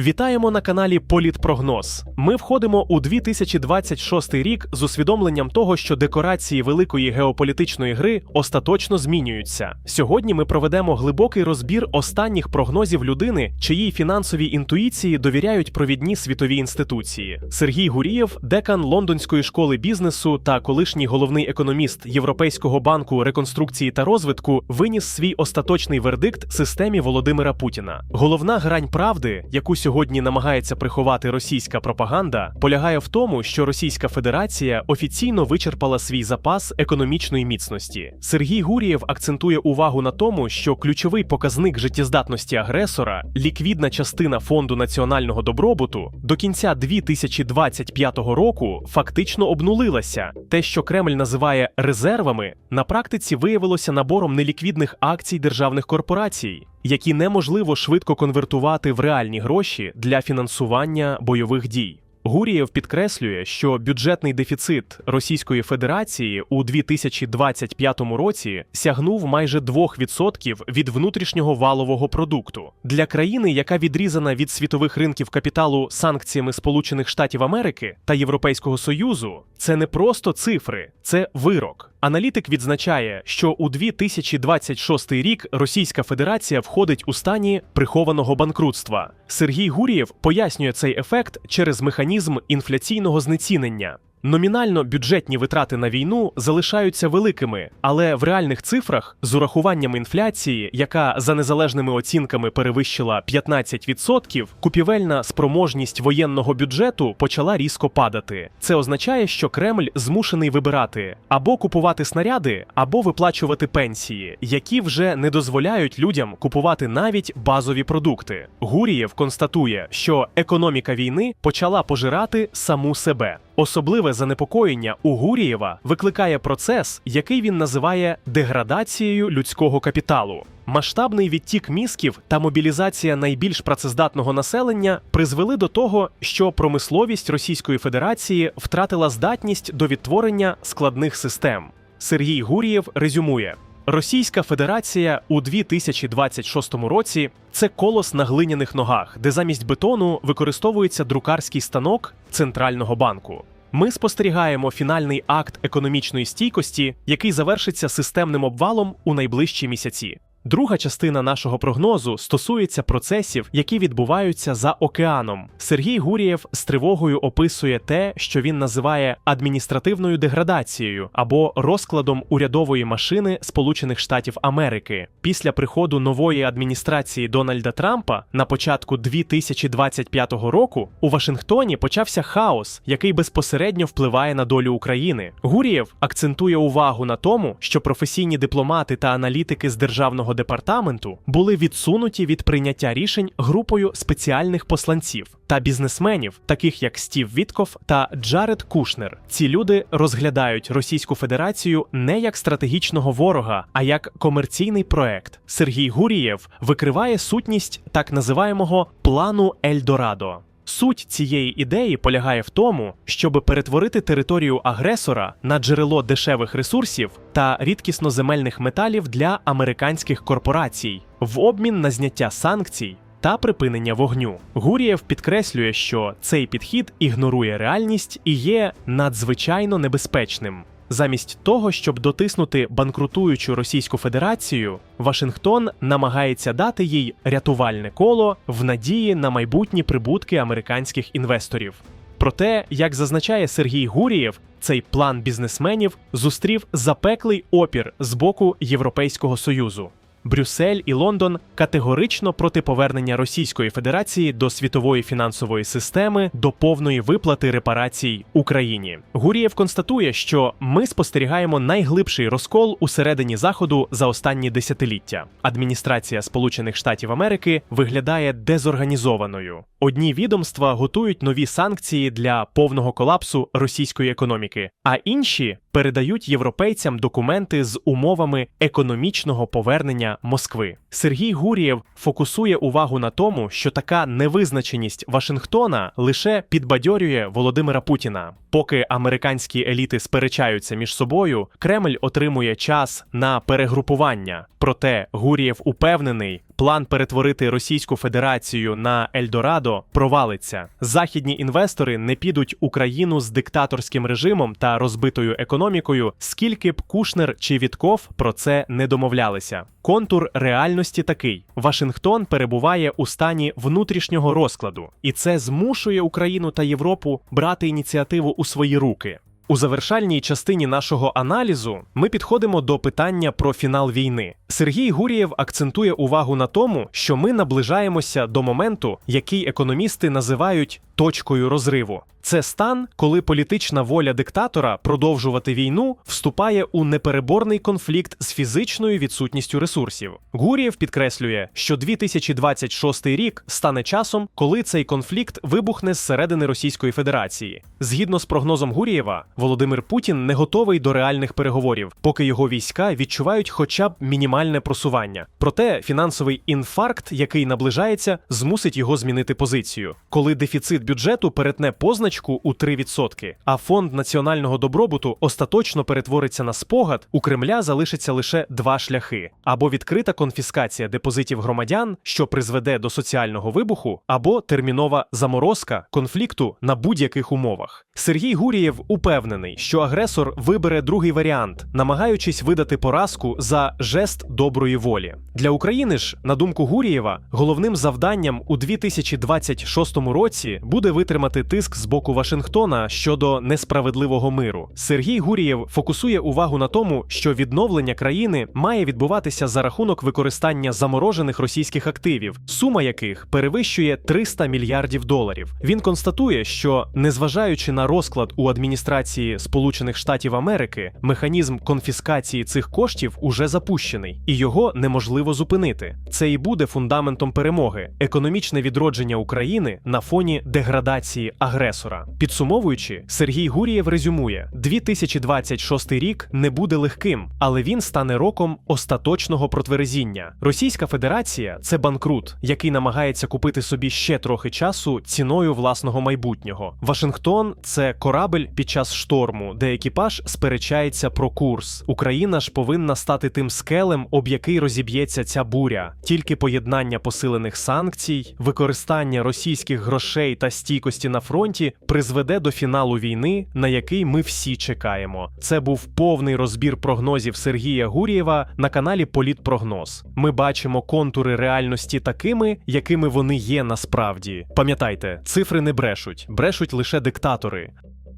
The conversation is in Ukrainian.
Вітаємо на каналі Політпрогноз. Ми входимо у 2026 рік з усвідомленням того, що декорації великої геополітичної гри остаточно змінюються. Сьогодні ми проведемо глибокий розбір останніх прогнозів людини, чиїй фінансовій інтуїції довіряють провідні світові інституції. Сергій Гурієв, декан Лондонської школи бізнесу та колишній головний економіст Європейського банку реконструкції та розвитку, виніс свій остаточний вердикт системі Володимира Путіна. Головна грань правди, яку сьогодні намагається приховати російська пропаганда, полягає в тому, що Російська Федерація офіційно вичерпала свій запас економічної міцності. Сергій Гурієв акцентує увагу на тому, що ключовий показник життєздатності агресора, ліквідна частина фонду національного добробуту, до кінця 2025 року фактично обнулилася. Те, що Кремль називає резервами, на практиці виявилося набором неліквідних акцій державних корпорацій, які неможливо швидко конвертувати в реальні гроші для фінансування бойових дій. Гурієв підкреслює, що бюджетний дефіцит Російської Федерації у 2025 році сягнув майже 2% від внутрішнього валового продукту для країни, яка відрізана від світових ринків капіталу санкціями Сполучених Штатів Америки та Європейського Союзу. Це не просто цифри, це вирок. Аналітик відзначає, що у 2026 рік Російська Федерація входить у стані прихованого банкрутства. Сергій Гурієв пояснює цей ефект через механізм інфляційного знецінення. Номінально бюджетні витрати на війну залишаються великими, але в реальних цифрах з урахуванням інфляції, яка за незалежними оцінками перевищила 15%, купівельна спроможність воєнного бюджету почала різко падати. Це означає, що Кремль змушений вибирати або купувати снаряди, або виплачувати пенсії, які вже не дозволяють людям купувати навіть базові продукти. Гурієв констатує, що економіка війни почала пожирати саму себе. Особливе занепокоєння у Гурієва викликає процес, який він називає деградацією людського капіталу. Масштабний відтік мізків та мобілізація найбільш працездатного населення призвели до того, що промисловість Російської Федерації втратила здатність до відтворення складних систем. Сергій Гурієв резюмує. Російська Федерація у 2026 році це колос на глиняних ногах, де замість бетону використовується друкарський станок центрального банку. Ми спостерігаємо фінальний акт економічної стійкості, який завершиться системним обвалом у найближчі місяці. Друга частина нашого прогнозу стосується процесів, які відбуваються за океаном. Сергій Гурієв з тривогою описує те, що він називає адміністративною деградацією або розкладом урядової машини Сполучених Штатів Америки. Після приходу нової адміністрації Дональда Трампа на початку 2025 року у Вашингтоні почався хаос, який безпосередньо впливає на долю України. Гурієв акцентує увагу на тому, що професійні дипломати та аналітики з державного департаменту були відсунуті від прийняття рішень групою спеціальних посланців та бізнесменів, таких як Стів Вітков та Джаред Кушнер. Ці люди розглядають Російську Федерацію не як стратегічного ворога, а як комерційний проект. Сергій Гурієв викриває сутність так називаємого плану Ельдорадо. Суть цієї ідеї полягає в тому, щоб перетворити територію агресора на джерело дешевих ресурсів та рідкісноземельних металів для американських корпорацій в обмін на зняття санкцій та припинення вогню. Гурієв підкреслює, що цей підхід ігнорує реальність і є надзвичайно небезпечним. Замість того, щоб дотиснути банкрутуючу Російську Федерацію, Вашингтон намагається дати їй рятувальне коло в надії на майбутні прибутки американських інвесторів. Проте, як зазначає Сергій Гурієв, цей план бізнесменів зустрів запеклий опір з боку Європейського союзу. Брюссель і Лондон категорично проти повернення Російської Федерації до світової фінансової системи до повної виплати репарацій Україні. Гурієв констатує, що ми спостерігаємо найглибший розкол усередині заходу за останні десятиліття. Адміністрація Сполучених Штатів Америки виглядає дезорганізованою. Одні відомства готують нові санкції для повного колапсу російської економіки, а інші передають європейцям документи з умовами економічного повернення Москви. Сергій Гурієв фокусує увагу на тому, що така невизначеність Вашингтона лише підбадьорює Володимира Путіна. Поки американські еліти сперечаються між собою, Кремль отримує час на перегрупування. Проте Гурієв упевнений, план перетворити Російську Федерацію на Ельдорадо провалиться. Західні інвестори не підуть Україну з диктаторським режимом та розбитою економікою, скільки б Кушнер чи Вітков про це не домовлялися. Контур реальності такий: Вашингтон перебуває у стані внутрішнього розкладу, і це змушує Україну та Європу брати ініціативу у свої руки. У завершальній частині нашого аналізу ми підходимо до питання про фінал війни. Сергій Гурієв акцентує увагу на тому, що ми наближаємося до моменту, який економісти називають точкою розриву. Це стан, коли політична воля диктатора продовжувати війну вступає у непереборний конфлікт з фізичною відсутністю ресурсів. Гурієв підкреслює, що 2026 рік стане часом, коли цей конфлікт вибухне зсередини Російської Федерації. Згідно з прогнозом Гурієва, Володимир Путін не готовий до реальних переговорів, поки його війська відчувають хоча б мінімальне просування. Проте фінансовий інфаркт, який наближається, змусить його змінити позицію. Коли дефіцит бюджету перетне позначку у 3%, а фонд національного добробуту остаточно перетвориться на спогад, у Кремля залишиться лише два шляхи: або відкрита конфіскація депозитів громадян, що призведе до соціального вибуху, або термінова заморозка конфлікту на будь-яких умовах. Сергій Гурієв упевнений, що агресор вибере другий варіант, намагаючись видати поразку за жест доброї волі. Для України ж, на думку Гурієва, головним завданням у 2026 році буде витримати тиск з боку Вашингтона щодо несправедливого миру. Сергій Гурієв фокусує увагу на тому, що відновлення країни має відбуватися за рахунок використання заморожених російських активів, сума яких перевищує 300 мільярдів доларів. Він констатує, що незважаючи на розклад у адміністрації Сполучених Штатів Америки, механізм конфіскації цих коштів уже запущений, і його неможливо зупинити. Це і буде фундаментом перемоги, економічне відродження України на фоні деградації агресора. Підсумовуючи, Сергій Гурієв резюмує: 2026 рік не буде легким, але він стане роком остаточного протверезіння. Російська Федерація це банкрут, який намагається купити собі ще трохи часу ціною власного майбутнього. Вашингтон це корабель під час шторму, де екіпаж сперечається про курс. Україна ж повинна стати тим скелем, об який розіб'ється ця буря. Тільки поєднання посилених санкцій, використання російських грошей та стійкості на фронті призведе до фіналу війни, на який ми всі чекаємо. Це був повний розбір прогнозів Сергія Гурієва на каналі Політпрогноз. Ми бачимо контури реальності такими, якими вони є насправді. Пам'ятайте, цифри не брешуть, брешуть лише диктатори.